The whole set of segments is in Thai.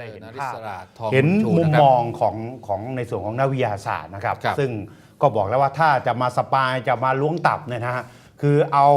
ได้เห็นนาริภาพสราทองเห็นบุญชูมุมนะครับมองของของในส่วนของนักวิทยาศาสตร์นะครับครับ ซึ่งก็บอกแล้วว่าถ้าจะมาสปายจะมาล้วงตับเนี่ยนะฮะคือเอา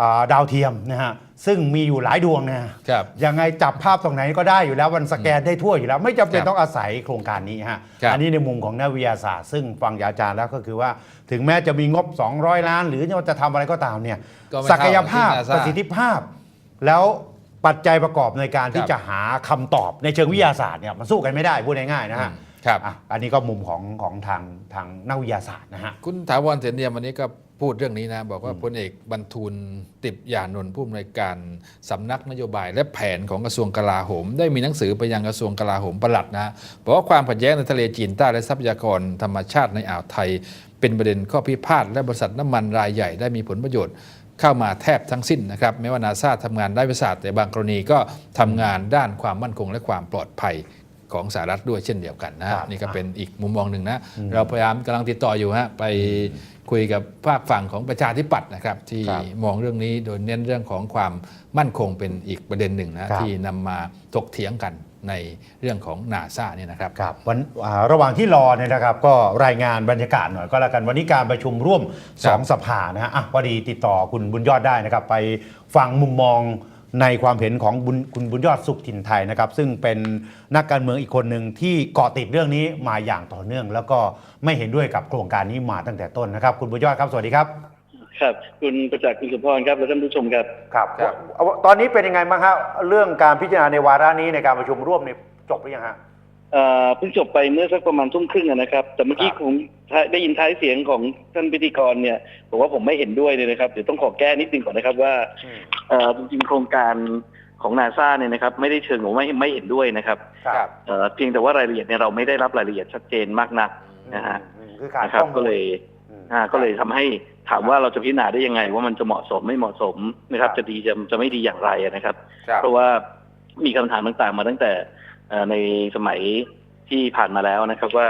อ่าดาวเทียมนะฮะซึ่งมีอยู่หลายดวงนะฮะครับยังไงจับภาพตรงไหนก็ได้อยู่แล้วมันสแกนได้ทั่วอยู่แล้ว ไม่จำเป็นครับต้องอาศัยโครงการนี้ฮะครับอันนี้ในมุมของนักวิทยาศาสตร์ ซึ่งฟังจากอาจารย์แล้วก็คือว่า ถึงแม้จะมีงบ 200 ล้าน หรือว่าจะทำอะไรก็ตามเนี่ยก็ไม่ศักยภาพเท่ากับที่ NASA ประสิทธิภาพแล้ว ปัจจัยประกอบในการที่ครับจะหาคำตอบในเชิงวิทยาศาสตร์เนี่ยมันสู้กันไม่ได้พูดง่ายๆนะฮะอืมครับอะอันนี้ก็มุมของของทางทางนักวิทยาศาสตร์นะฮะคุณถาวรเสนเนียมวันนี้ก็พูดเรื่องนี้นะ บอกว่าพลเอกบรรทูลติบยานนท์ผู้อำนวยการสำนักนโยบายและแผนของกระทรวงกลาโหม ได้มีหนังสือไปยังกระทรวงกลาโหมประหลัดนะบอกว่าความขัดแย้งในทะเลจีนใต้และทรัพยากรธรรมชาติในอ่าวไทย เป็นประเด็นข้อพิพาทและบริษัทน้ำมันรายใหญ่ได้มีผลประโยชน์ เข้ามาแทบทั้งสิ้นนะครับแม้ว่านาซาทำงานได้วิสาสตร์แต่บางกรณีก็ทำงานด้านความมั่นคงและความปลอดภัยของสหรัฐด้วยเช่นเดียวกันนะคฮะรับนี่ก็เป็นอีกมุมมองหนึ่งนะ เราพยายามกำลังติดต่ออยู่ฮะไปคุยกับภาคฝั่งของประชาธิปัตย์นะครับ ที่ครับมองเรื่องนี้โดยเน้นเรื่องของความมั่นคงเป็นอีกประเด็นหนึ่งนะครับที่นำมาถกเถียงกัน ในเรื่องของนาซาเนี่ยนะครับครับวันอ่าระหว่างที่รอเนี่ยนะครับ ก็รายงานบรรยากาศหน่อยก็แล้วกัน วันนี้การประชุมร่วมครับ2สภานะฮะอะพอดีติดต่อคุณบุญยอดได้นะครับ ไปฟังมุมมองในความเห็นของบุญคุณบุญยอดสุขถิ่นไทยนะครับ ซึ่งเป็นนักการเมืองอีกคนหนึ่งที่เกาะติดเรื่องนี้มาอย่างต่อเนื่อง แล้วก็ไม่เห็นด้วยกับโครงการนี้มาตั้งแต่ต้นนะครับ คุณบุญยอดครับสวัสดีครับ ครับ คุณประจักษ์คุณสุพรครับและท่านผู้ชมครับ ครับครับตอนนี้เป็นยังไงบ้างครับเรื่องการพิจารณาในวาระนี้ในการประชุมร่วมเนี่ยจบหรือยังฮะ เอ่อเพิ่งจบไปเมื่อสักประมาณทุ่มครึ่งอะนะครับ แต่เมื่อกี้ครับผมได้ยินท้ายเสียงของท่านพิธีกรเนี่ยบอกว่าผมไม่เห็นด้วยเลยนะครับเดี๋ยวต้องขอแก้นิดนึงก่อนนะครับว่าเอ่อจริงๆโครงการของนาซาเนี่ยนะครับไม่ได้เชิงของไม่ไม่เห็นด้วยนะครับครับ เอ่อเพียงแต่ว่ารายละเอียดเนี่ยเราไม่ได้รับรายละเอียดชัดเจนมากนัก นะฮะ อืมคือขาดนะครับข้อมูลก็เลย อืมอ่าก็เลยทำให้ถามว่าเราจะพิจารณาได้ยังไง ว่ามันจะเหมาะสมไม่เหมาะสมนะครับครับจะดีจะจะไม่ดีอย่างไรอะนะครับครับ เพราะว่ามีคำถามต่างๆ มาตั้งแต่เอ่อในสมัยที่ผ่านมาแล้วนะครับ ว่า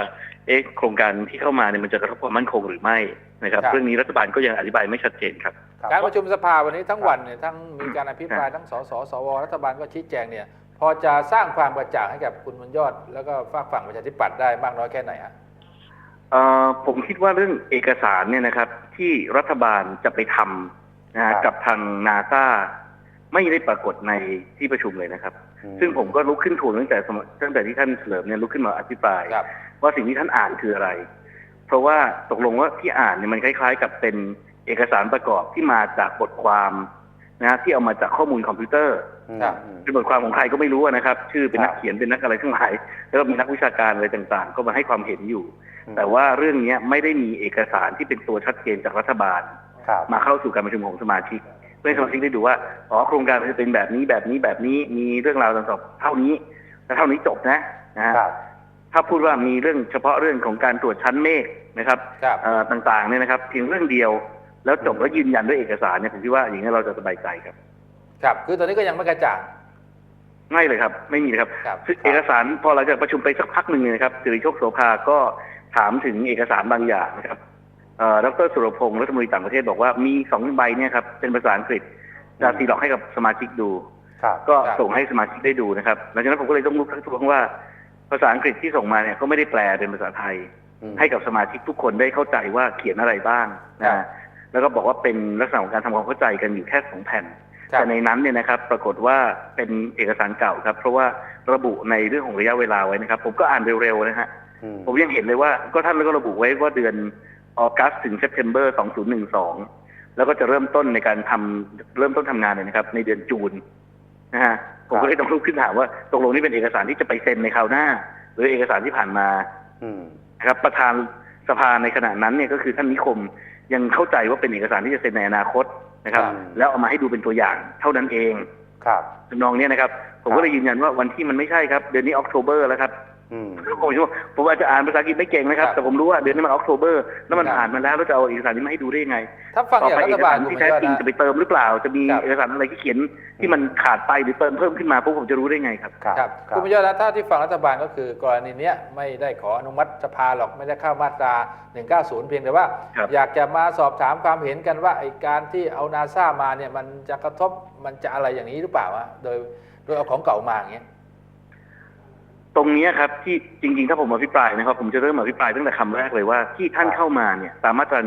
เอ๊ะโครงการที่เข้ามาเนี่ยมันจะกระทบความมั่นคงหรือไม่นะครับครับเรื่องนี้รัฐบาลก็ยังอธิบายไม่ชัดเจนครับครับ การประชุมสภาวันนี้ทั้งวันเนี่ยทั้งมีการอภิปรายทั้งสสสวรัฐบาลก็ชี้แจงเนี่ย พอจะสร้างความกระจ่างให้กับคุณบุญยอด แล้วก็ฝากฝั่งประชาธิปัตย์ได้มากน้อยแค่ไหนฮะเอ่อ ผมคิดว่าเรื่องเอกสารเนี่ยนะครับ ที่รัฐบาลจะไปทำนะครัฮะบกับทางนาซาไม่ได้ปรากฏในที่ประชุมเลยนะครับอืมซึ่งผมก็ลุกขึ้นทวงตั้งแต่สมัยตั้งแต่ที่ท่านเฉลิมเนี่ยลุกขึ้นมาอภิปรายครับว่าสิ่งที่ท่านอ่านคืออะไร เพราะว่าตกลงว่าที่อ่านเนี่ยมันคล้าย ๆ กับเป็นเอกสารประกอบที่มาจากบทความนะฮะที่เอามาจากข้อมูลคอมพิวเตอร์ครับอืมเป็นบทความของใครก็ไม่รู้อะนะครับ ชื่อเป็นครับนักเขียนเป็นนักอะไรทั้งหลายแล้วก็มีนักวิชาการอะไรต่าง ๆ ก็มาให้ความเห็นอยู่อืม แต่ว่าเรื่องเนี้ยไม่ได้มีเอกสารที่เป็นตัวชัดเจนจากรัฐบาลครับมาเข้าสู่การประชุมของสมาชิกเพื่อให้สมาชิกได้ดูว่าอ๋อโครงการมันจะเป็นแบบนี้แบบนี้แบบนี้มีเรื่องราวต่างๆเท่านี้และเท่านี้จบนะนะฮะครับถ้าพูดว่ามีเรื่องเฉพาะเรื่องของการตรวจชั้นเมฆนะครับครับเอ่อต่างๆเนี่ยนะครับเพียงเรื่องเดียวแล้วจบแล้วยืนยันด้วยเอกสารเนี่ยผมคิดว่าอย่างนี้เราจะสบายใจครับ ครับ คือตอนนี้ก็ยังไม่กระจ่างง่ายเลยครับ ไม่มีเลยครับครับซึ่งเอกสารพอหลังจากประชุมไปสักพักหนึ่งเนี่ยนะครับสิริโชคโสภาก็ ถามถึงเอกสารบางอย่างนะครับเอ่อดรสุรพงศ์รัฐมนตรีต่างประเทศบอกว่ามีสองใบเนี่ยครับเป็นภาษาอังกฤษจะตีหลอกให้กับสมาชิกดูครับก็ครับส่งให้สมาชิกได้ดูนะครับหลังจากนั้นผมก็เลยต้องลุกทักท้วงว่า ภาษาอังกฤษที่ส่งมาเนี่ยก็ไม่ได้แปลเป็นภาษาไทยอืมให้กับสมาชิกทุกคนได้เข้าใจว่าเขียนอะไรบ้างครันะบแล้วก็บอกว่าเป็นลักษณะของการทำความเข้าใจกันอยู่แค่สองแผ่นครับแต่ในนั้นเนี่ยนะครับ ปรากฏว่าเป็นเอกสารเก่าครับ เพราะว่าระบุในเรื่องของระยะเวลาไว้นะครับ ผมก็อ่านเร็วๆนะฮะอืม ผมยังเห็นเลยว่า ก็ท่านก็ระบุไว้ว่าเดือนออกัสถึงเซปเทมเบอร์ 2012 แล้วก็จะเริ่มต้นในการทำเริ่มต้นทำงานเลยนะครับ ในเดือนจูนนะฮะผมก็เลยต้องลุกขึ้นถามว่าตกลงนี่เป็นเอกสารที่จะไปเซ็นในคราวหน้า หรือเอกสารที่ผ่านมาอืมนะครับ ประธานสภาในขณะนั้นเนี่ยก็คือท่านนิคมยังเข้าใจว่าเป็นเอกสารที่จะเซ็นในอนาคตนะครับครับแล้วเอามาให้ดูเป็นตัวอย่างเท่านั้นเอง ครับทำนองเนี้ยนะครับ ผมก็เลยยืนยันว่าวันที่มันไม่ใช่ครับ เดือนนี้ออกโทเบอร์แล้วครับอืม ผมคิดว่าผมอาจจะอ่านภาษาอังกฤษไม่เก่งนะครับครับ แต่ผมรู้ว่าเดือนนี้มันออกโทเบอร์แล้วมันครับผ่านมาแล้วแล้วจะเอาเอกสารนี้มาให้ดูได้ยังไงถ้าฟังต่ออย่างไปรัเอฐกบาลสารคุณที่บุญแท้ยอดจริงนะจะไปเติมหรือเปล่า จะมีครับเอกสารอะไรที่เขียนที่มันขาดไปหรือเติมเพิ่มขึ้นมาพวกผมจะรู้ได้ไงครับครับครับครัคุบณบุญยอดนะถ้าที่ฟังรัฐบาลก็คือกรณีเนี้ยไม่ได้ขออนุมัติสภาหรอกไม่ได้เข้ามาตรา 190 เพียงแต่ว่าครับอยากจะมาสอบถามความเห็นกันว่าไอการที่เอานาซามาเนี่ยมันจะกระทบมันจะอะไรอย่างนี้หรือเปล่าอะโดยโดยเอาของเก่ามาอย่างเงี้ย ตรงเนี้ยครับที่จริงๆ ถ้าผมอภิปรายนะครับ ผมจะเริ่มอภิปรายตั้งแต่คำแรกเลยว่าที่ท่านครับเข้ามาเนี่ยตามมาตรา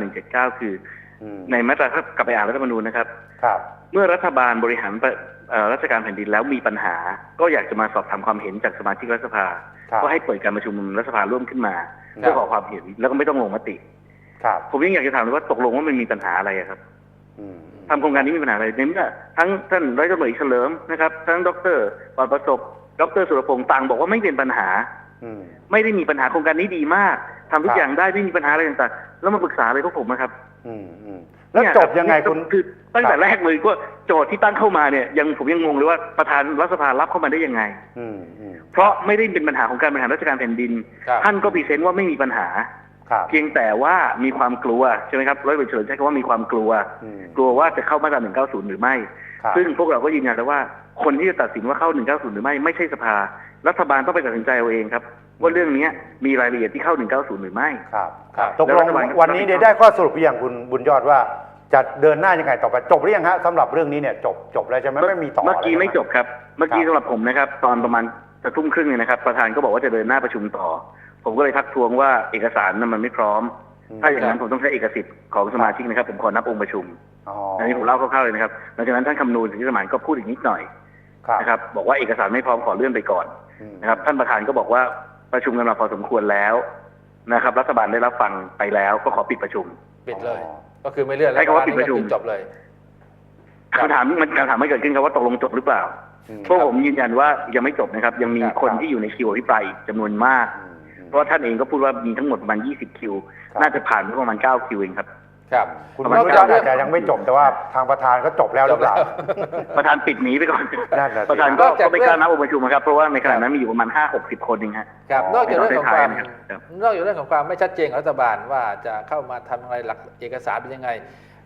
179 คืออืมในมาตราถ้ากลับไปอ่านรัฐธรรมนูญนะครับครับเมื่อรัฐบาลบริหารประเอ่อราชการแผ่นดินแล้วมีปัญหา ก็อยากจะมาสอบถามความเห็นจากสมาชิกรัฐสภาครับก็ให้เปิดการประชุมรัฐสภาร่วมขึ้นมาครับเพื่อขอความเห็นแล้วก็ไม่ต้องลงมติครับผมยังอยากจะถามเลยว่าตกลงว่ามันมีปัญหาอะไรอะครับอืมทำโครงการนี้มีปัญหาอะไรในเมื่อทั้งท่านร้อยตำรวจเอกเฉลิมนะครับ ทั้งดรปอดประสบ ดรสุรพงษ์ต่างบอกว่าไม่เป็นปัญหาอืมไม่ได้มีปัญหาโครงการนี้ดีมากทำทุครักบอย่างได้ไม่มีปัญหาอะไรต่างๆ แล้วมาปรึกษาอะไรพวกผมนะครับอืมอืมแล้วเนี่ยจบยังไงรับคุณคือตั้งแต่ครับแรกเลยก็โจทย์ที่ตั้งเข้ามาเนี่ยยังผมยังงงเลยว่าประธานรัฐสภารับเข้ามาได้ยังไงอืมอืมเพราะไม่ได้เป็นปัญหาของการบริหารราชการแผ่นดินครับท่านก็พรีเซนต์ว่าไม่มีปัญหาครับเพียงแต่ว่ามีความกลัวใช่ไหมครับร้อยตำรวจเฉลิมใช้คำว่ามีความกลัวอืมกลัวว่าจะเข้ามาตรา190 หรือไม่ครับซึ่งพวกเราก็ยืนยันแล้วว่า คนที่จะตัดสินว่าเข้า 190 หรือไม่ไม่ใช่สภา รัฐบาลต้องไปตัดสินใจเอาเองครับ ว่าเรื่องนี้มีรายละเอียดที่เข้า 190 หรือไม่ครับครับครับตกลงแล้วรัฐบาลก็วันนี้เนี่ยได้ข้อสรุปหรือยังคุณบุญยอดว่าจะเดินหน้ายังไงต่อไปจบหรือยังฮะสำหรับเรื่องนี้เนี่ยจบจบแล้วใช่ไหมไม่มีต่อเมื่อกี้ะรไม่ใช่หจบครับ เมื่อกี้ครับสำหรับผมนะครับ ตอนประมาณจะทุ่มครึ่งเนี่ยนะครับประธานก็บอกว่าจะเดินหน้าประชุมต่อ ผมก็เลยทักท้วงว่าเอกสารนั้นมันไม่พร้อม ถ้าอย่างนั้นผมต้องใช้เอกสิทธิ์ของสมาชิกนะครับ ผมขอนับองค์ประชุมอ๋ออันนี้ผมเล่าคร่าวๆเลยนะครับหลังจากนั้นท่านคำนูนสิทธิสมานก็พูดอีกนิดหน่อยครับ นะครับบอกว่าเอกสารไม่พร้อมขอเลื่อนไปก่อนอืมนะครับท่านประธานก็บอกว่าประชุมกันมาพอสมควรแล้วนะครับ รัฐบาลได้รับฟังไปแล้วก็ขอปิดประชุมปิดเลยอ๋อก็คือไม่เลื่อนใช้คำว่าปิดประชุมก็คือจบเลยครับคำถามมันคำถามไม่เกิดขึ้นครับว่าตกลงจบหรือเปล่าอืมพวกผมยืนยันว่ายังไม่จบนะครับ ยังมีครับคนที่อยู่ในคิวอภิปรายอีกจำนวนมากอืมอืมเพราะว่าท่านเองก็พูดว่ามีทั้งหมดประมาณ20 คิวครับน่าจะผ่านไปประมาณ9คิวเองครับ ครับคุณประมาณบุญยอดอาจจะยังไม่จบแต่ว่าทางประธานก็จบแล้วหรือเปล่า ประธานปิดหนีไปก่อน นั่นน่ะสิ ประธานก็นอกจากก็ไม่กล้านับองค์ประชุมนะครับ เพราะว่าในขณะนั้นมีอยู่ประมาณ5 60คนเองฮะ ครับอ๋อนอกจากเรื่องของความ ครับ นอกจากเรื่องของความไม่ชัดเจนของรัฐบาลว่าจะเข้ามาทำอะไรหลักเอกสารเป็นยังไง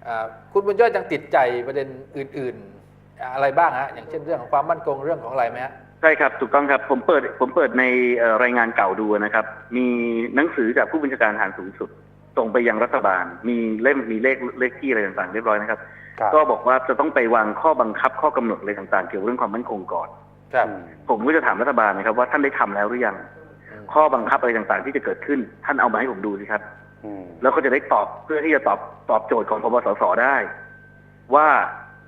อ่าคุณบุญยอดยังติดใจประเด็นอื่น ๆ อะไรบ้างฮะอย่างเช่นเรื่องของความมั่นคงเรื่องของอะไรไหมฮะ ใช่ครับ ถูกต้องครับ ผมเปิดผมเปิดในเอ่อรายงานเก่าดูนะครับ มีหนังสือจากผู้บัญชาการทหารสูงสุด ส่งไปยังรัฐบาล มีเล่มมีเลขเลขที่อะไรต่างๆ เรียบร้อยนะครับครับก็บอกว่าจะต้องไปวางข้อบังคับข้อกำหนดอะไรต่างๆ เกี่ยวกับเรื่องความมั่นคงก่อนครับอืมผมก็จะถามรัฐบาลนะครับ ว่าท่านได้ทำแล้วหรือยัง ข้อบังคับอะไรต่างๆ ที่จะเกิดขึ้น ท่านเอามาให้ผมดูสิครับอืมแล้วก็จะได้ตอบเพื่อที่จะตอบตอบโจทย์ของพบสสได้ ว่า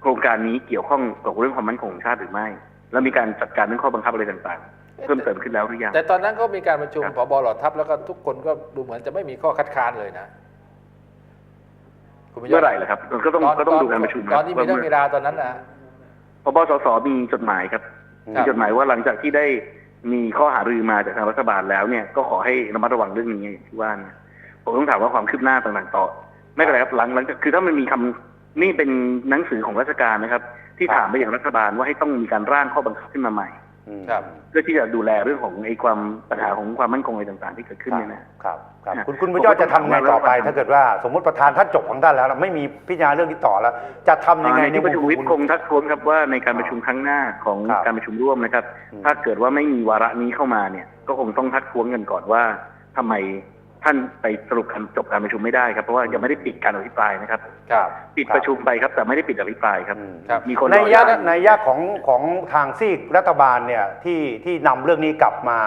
โครงการนี้เกี่ยวข้องกับเรื่องความมั่นคงของชาติหรือไม่ แล้วมีการจัดการเรื่องข้อบังคับอะไรต่างๆ เพิ่มเติมขึ้นแล้วหรือยังแต่ตอนนั้นก็มีการประชุมครับผบเหล่าทัพแล้วก็ทุกคนก็ดูเหมือนจะไม่มีข้อคัดค้านเลยนะคุณบุญยอเมื่ดอไหร่ล่ะครับก็ต้องก็ต้องดูการประชุมตอนที่มีเรื่องมีราวตอนนั้นนะพบสสมีจดหมายครับครัมีบจดหมายว่าหลังจากที่ได้มีข้อหารือมาจากทางรัฐบาลแล้วเนี่ยก็ขอให้ระมัดระวังเรื่องนี้อย่างที่ว่าเนี่ยผมต้องถามว่าความคืบหน้าต่างๆต่อ ไม่เป็นไรครับหลังหลังจากคือถ้ามันมีคำนี่เป็นหนังสือของราชการนะครับ ที่ครับถามไปอย่างรัฐบาลว่าให้ต้องมีการร่างข้อบังคับขึ้นมาใหม่อืม ครับเพื่อที่จะดูแลเรื่องของไอ้ความปัญหาของความมั่นคงอะไรต่างๆ ที่เกิดขึ้นเนี่ยนะครับครับนะคุณคุณบุญยอดจะทำไงต่อไป ถ้าเกิดว่าสมมติประธานท่านจบของท่านแล้วแล้วไม่มีพิจารณาเรื่องนี้ต่อแล้ว จะทำยังไงในที่ประชุมมุวิปคุณคงทักท้วงครับว่าในการประชุมครั้งหน้าของครับการประชุมร่วมนะครับอืมถ้าเกิดว่าไม่มีวาระนี้เข้ามาเนี่ย ก็คงต้องทักท้วงกันก่อนว่าทำไม ท่านไปสรุปการจบการประชุมไม่ได้ครับเพราะว่ายังไม่ได้ปิดการอภิปรายนะครับครับปิดประชุมไปครับแต่ไม่ได้ปิดอภิปรายครับอืมครับมีคนในรอยะอยู่ในยะของของทางซีกรัฐบาลเนี่ยที่ที่นำเรื่องนี้กลับมา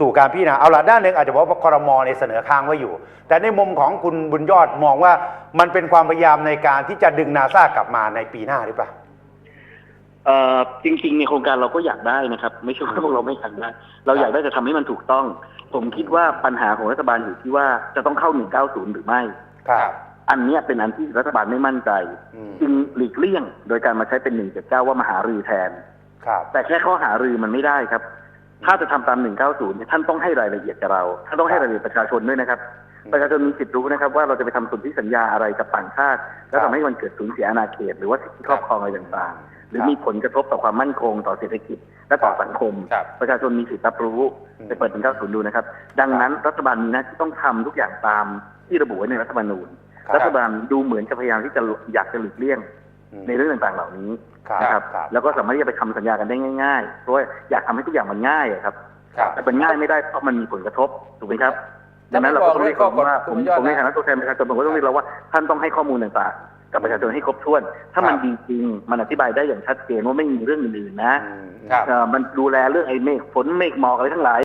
สู่การพิจารณาเอาละด้านหนึ่งอาจจะบอกว่าครมในยเสนอค้างไว้อยู่ แต่ในมุมของคุณบุญยอดมองว่ามันเป็นความพยายามในการที่จะดึงนาซากลับมาในปีหน้าหรือเปล่า เอ่อจริงๆในโครงการเราก็อยากได้นะครับ ไม่ใช่ว่าพวกเราไม่อยากได้เราอยากได้จะทำให้มันถูกต้อง ผมคิดว่าปัญหาของรัฐบาลอยู่ที่ว่าจะต้องเข้า 190 หรือไม่ ครับ อันเนี้ยเป็นอันที่รัฐบาลไม่มั่นใจ อืม จึงหลีกเลี่ยงโดยการมาใช้เป็น 179 ว่ามาหารือแทน ครับ แต่แค่ข้อหารือมันไม่ได้ครับ ถ้าจะทำตาม 190 เนี่ยท่านต้องให้รายละเอียดกับเรา ท่านต้องให้รายละเอียดประชาชนด้วยนะครับอืมประชาชนมีสิทธิ์รู้นะครับ ว่าเราจะไปทำสนธิสัญญาอะไรกับต่างชาติ แล้วครัทำบให้มันเกิดสูญเสียอาณาเขต หรือว่าสิทธิครอบครองอะไรต่างๆ หรือครับมีผลกระทบต่อความมั่นคงต่อเศรษฐกิจ และต่อสังคมครับประชาชนมีสิทธิ์รับรู้อืมไปเปิด190 ดูนะครับ ดังนั้นรัฐบาลมีหน้าที่ต้องทำทุกอย่างตามที่ระบุไว้ในรัฐธรรมนูญครับรัฐบาลดูเหมือนจะพยายามที่จะอยากจะหลีกเลี่ยงอืม ในเรื่องต่างๆเหล่านี้ครับนะครับครับ แล้วก็สามารถที่จะไปทำสัญญากันได้ง่ายๆเพราะว่าอยากทำให้ทุกอย่างมันง่ายอะครับครับแต่มันง่ายไม่ได้เพราะมันมีผลกระทบถูกไหมครับถ้าดังนั้นเราก็ต้องเรียกร้องว่าคุผณมยอดผมในนะฐานะตัวแทนประชาชนผมก็ต้องเรียกร้องว่าท่านต้องให้ข้อมูลต่างๆ กับประชาชนให้ครบถ้วน ถ้ามันครับดีจริงมันอธิบายได้อย่างชัดเจนว่าไม่มีเรื่องอื่นๆนะอืมครับเอ่อมันดูแลเรื่องไอ้เมฆฝนเมฆหมอกอะไรทั้งหลาย